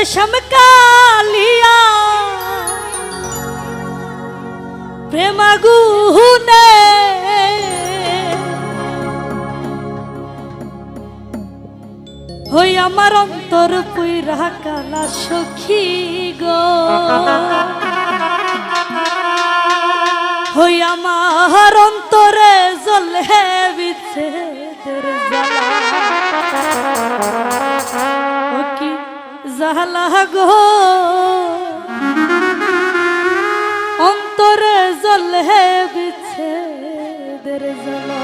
रेशम कालिया प्रेम गुहने হই আমার অন্তর পুইরা কালা সখী গো। হই আমার অন্তরে জলে বিচ্ছেদের জ্বালা গো অন্তরে হে বিছে জ্বালা।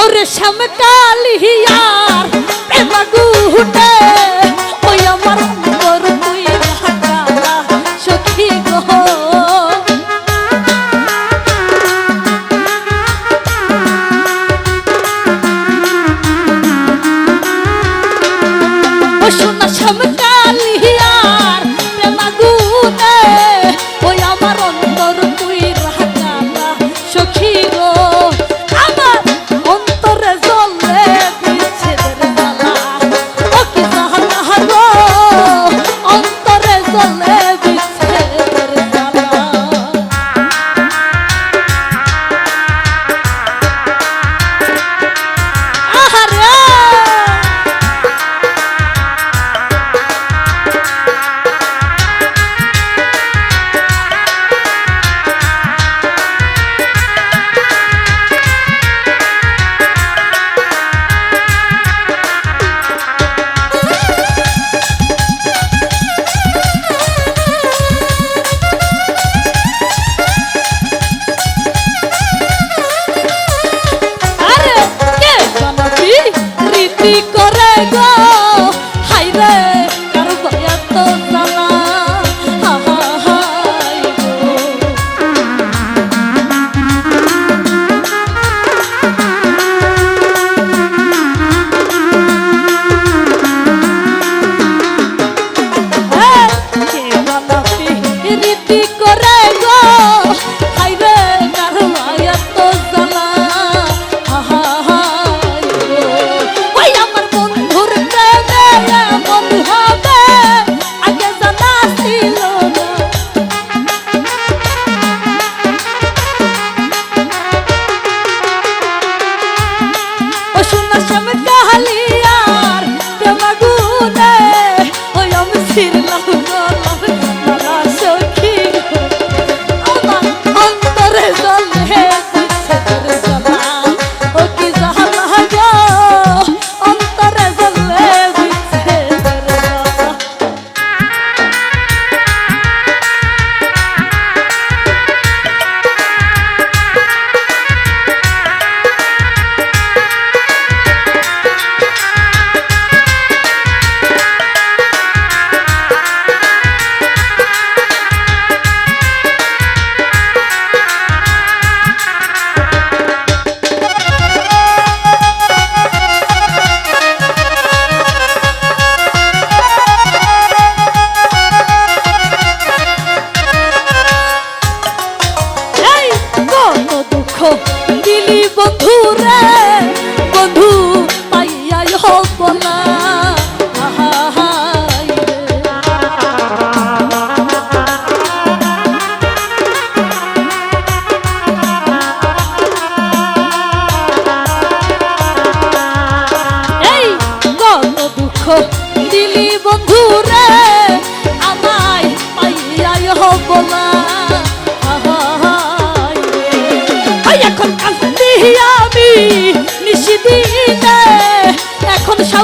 ওর শ্যামকালিয়ার প্রেমা গুটে ওই আমার come on.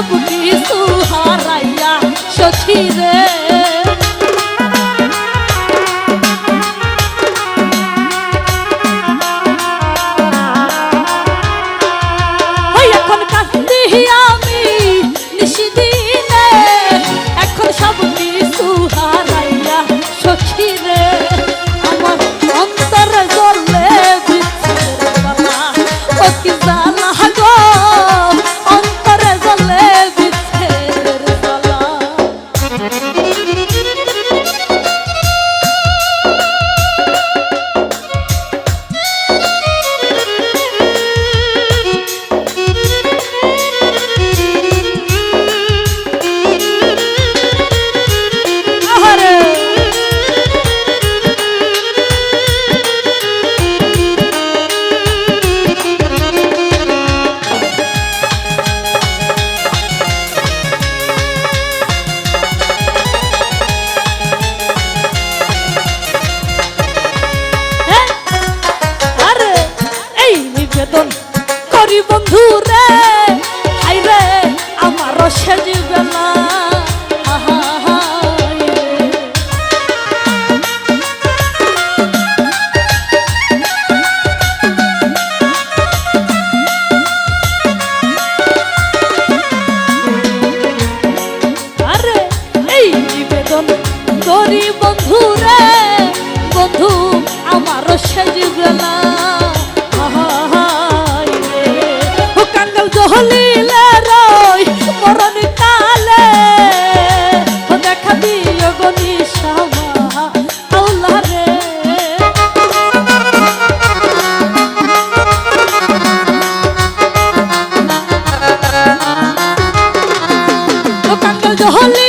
সব কিছু হারাইয়া সখী রে নিবেদন করি বন্ধুর the whole